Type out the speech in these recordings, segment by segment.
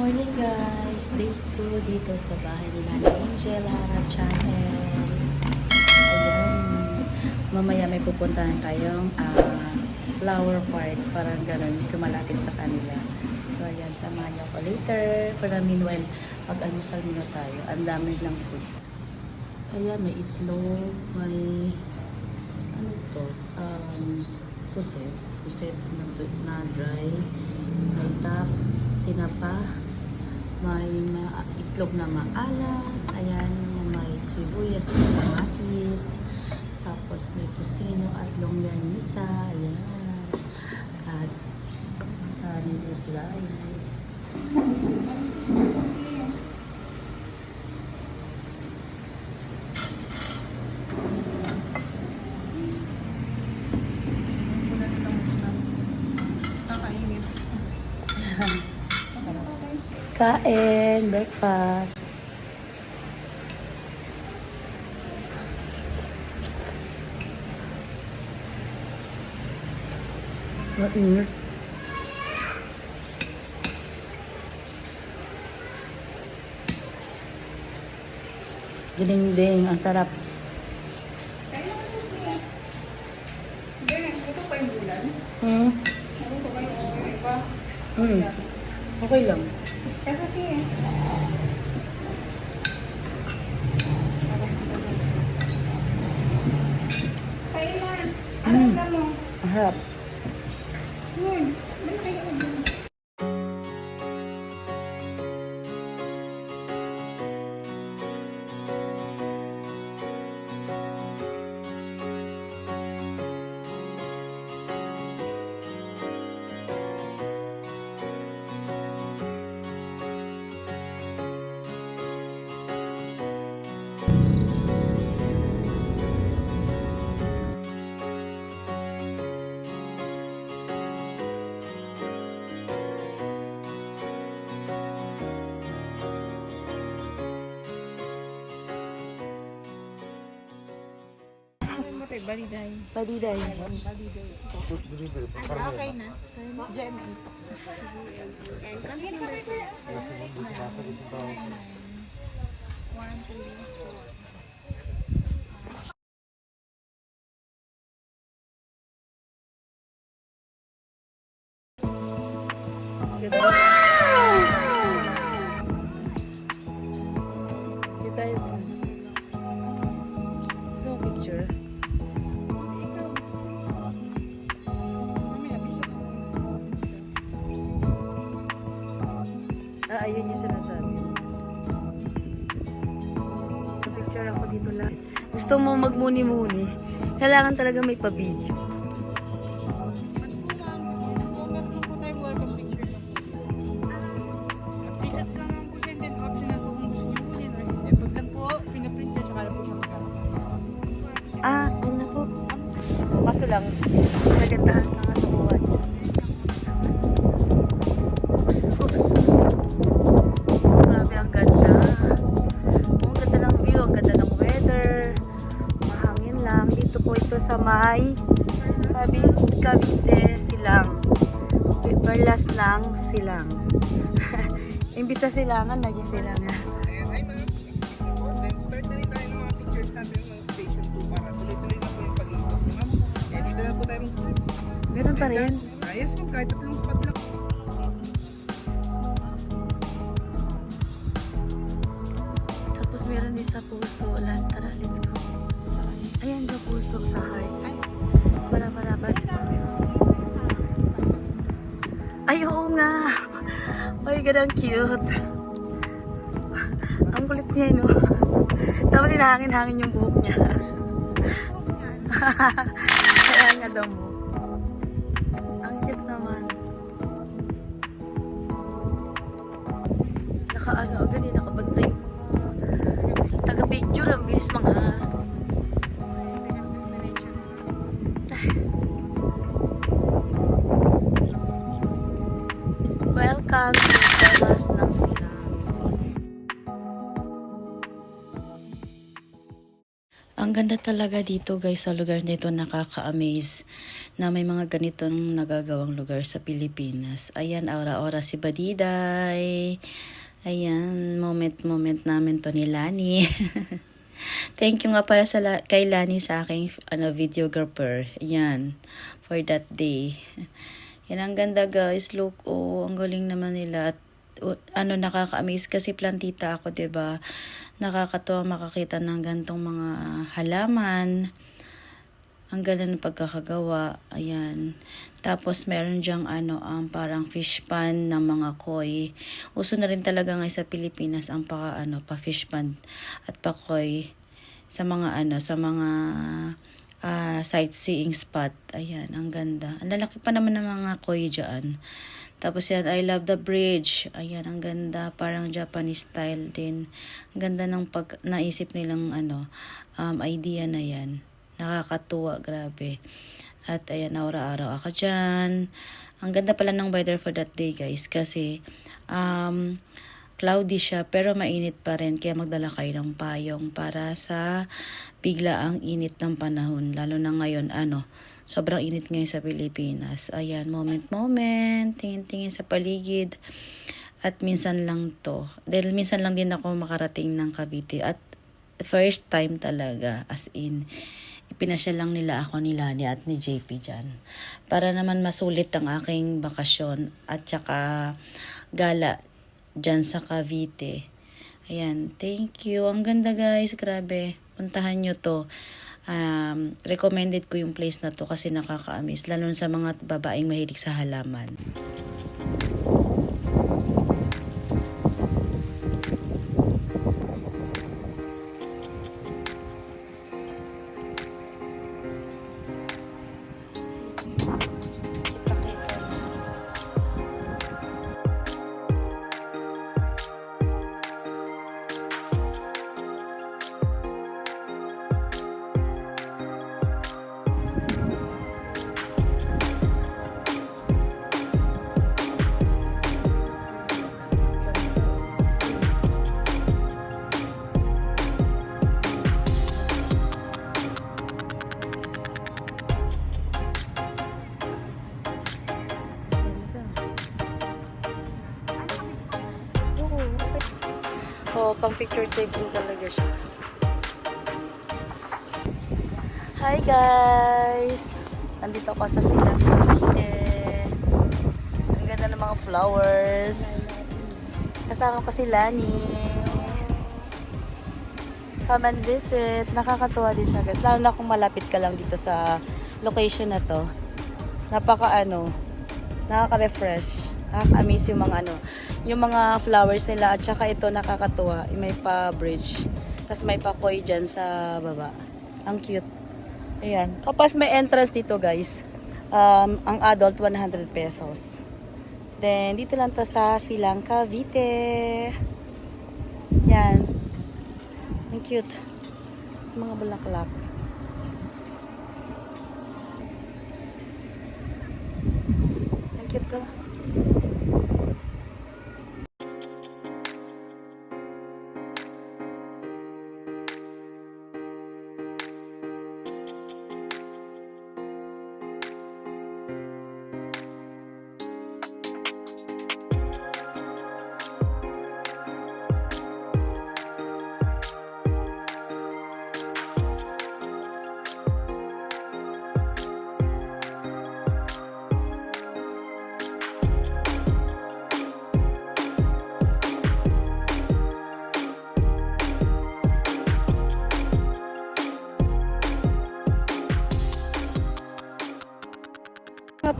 Morning guys! Day 2 dito sa bahay ni Angel Hara Channel. Ayan. Mamaya may pupuntahan tayong ah, flower park. Parang ganun. Tumalapit sa kanila. So ayan, samahan niyo ako later. Para meanwhile, pag-almusal muna tayo. Ang dami ng food. Ayan, may itlog, may ano to? Um, puset. Puset na, na dry. May tap, tinapa. Itlog na maalat. Ayan, may sibuyas at kamatis. Tapos may kusino at longganisa. Ayan. At kanin is live. Kain, breakfast. Mainit. Ding-ding, ang sarap. Hmm? Ano pa ba? Hmm. Okay lang. Kasi okay eh. Kailan? Ano Mm. ka mo? Ang harap. Yun. Ano tayo? Baliday. Padiday. Baliday. Okay na. Diyan na ito. And continue. One, two, four. Dito Gusto mo magmuni-muni. Kailangan talaga may pa-video. May Cavite, Silang. Perlas ng Silang. Imbis sa silangan, naging silangan. Ayan, ay ma'am. Then start na rin tayo ng mga pictures natin ng station 2 para tuloy-tuloy na po yung pag-iikot. Ma'am, ayan, dito na po tayo. Meron pa rin. Ah, yes ma'am, kahit tatlong spot lang. Ay, oo nga. Ay, ganang cute. Ang kulit niya, no? Tapos hinahangin-hangin yung buhok niya. Kaya nga daw mo. Ang cute naman. Naka ano, agad eh, nakabantay taga-picture. Ang bilis mga... To Telas ng Silang. Ang ganda talaga dito guys sa lugar nito nakaka-amaze na may mga ganitong nagagawang lugar sa Pilipinas. Ayan, aura-ora si Badiday. Ayan, moment-moment namin to ni Lani. Thank you nga pala sa la- kay Lani sa aking ano, videographer. Ayan, for that day. Yan ang ganda guys. Look, oh, ang galing naman nila. At uh, ano, nakaka-amaze kasi plantita ako, ba Nakakatuwa makakita ng gantong mga halaman. Ang ganda ng pagkakagawa. Ayan. Tapos meron diyang ano, um, parang fish pan ng mga koi. Uso na rin talaga ngayon sa Pilipinas ang pa, ano, pa fish pan at pa koi sa mga ano, sa mga ah, sightseeing spot. Ayan, ang ganda. Ang lalaki pa naman ng mga koi dyan. Tapos yan, I love the bridge. Ayan, ang ganda. Parang Japanese style din. Ang ganda ng pag naisip nilang ano, um, idea na yan. Nakakatuwa, grabe. At ayan, aura-araw ako dyan. Ang ganda pala ng weather for that day, guys. Kasi, um, cloudy siya pero mainit pa rin kaya magdala kayo ng payong para sa bigla ang init ng panahon lalo na ngayon ano sobrang init ngayon sa Pilipinas. Ayan moment moment tingin tingin sa paligid. At minsan lang to dahil minsan lang din ako makarating ng Cavite at first time talaga as in ipinasya lang nila ako ni Lani at ni JP dyan para naman masulit ang aking bakasyon at saka gala dyan sa Cavite. Ayan, thank you. Ang ganda guys, grabe. Puntahan nyo to. Um, recommended ko yung place na to kasi nakaka-amaze. Lalo sa mga babaeng mahilig sa halaman. Oh, pang picture taking talaga siya. Hi guys! Nandito ako sa Silang Cavite. Ang ganda ng mga flowers. Kasama ko si Lani. Come and visit. Nakakatuwa din siya guys. Lalo na kung malapit ka lang dito sa location na to. Napaka ano, nakaka-refresh. Nakaka-amaze yung mga ano, yung mga flowers nila at saka ito nakakatuwa. May pa bridge. Tapos may pa koi dyan sa baba. Ang cute. Ayan. Kapag may entrance dito guys, um, ang adult 100 pesos. Then, dito lang to sa Silang Cavite. Yan. Ang cute. Mga bulaklak. Ang cute ko.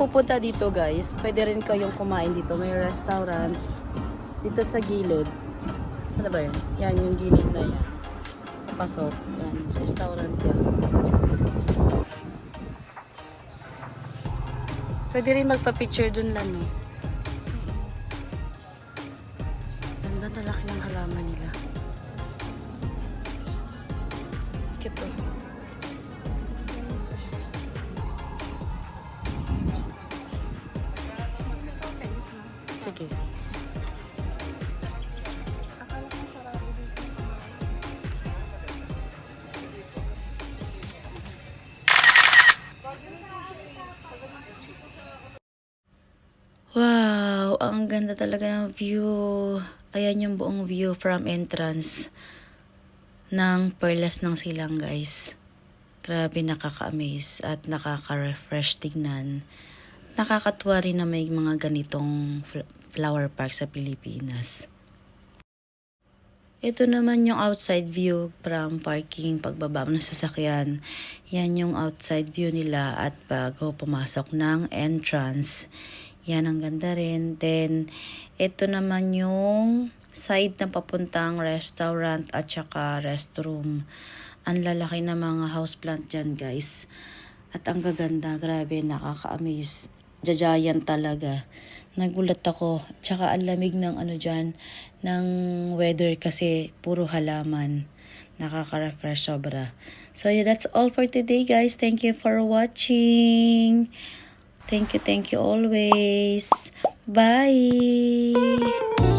Pupunta dito guys, pwede rin kayong kumain dito. May restaurant dito sa gilid. Saan na ba yun? Yan, yung gilid na yan. Pasok. Yan, restaurant yan. Pwede rin magpa-picture dun lang, no? Ang ganda talaga ng view. Ayan yung buong view from entrance ng Perlas ng Silang, guys. Grabe, nakaka-amaze at nakaka-refresh tignan. Nakakatuwa rin na may mga ganitong fl- flower park sa Pilipinas. Ito naman yung outside view from parking pagbaba ng sasakyan. Yan yung outside view nila at bago pumasok ng entrance. Yan ang ganda rin. Then, ito naman yung side na papuntang restaurant at saka restroom. Ang lalaki na mga houseplant dyan guys. At ang gaganda, grabe, nakaka-amaze. Jajayan talaga. Nagulat ako. Tsaka ang lamig ng ano dyan, ng weather kasi puro halaman. Nakaka-refresh sobra. So yeah, that's all for today guys. Thank you for watching. Thank you, thank you always. Bye!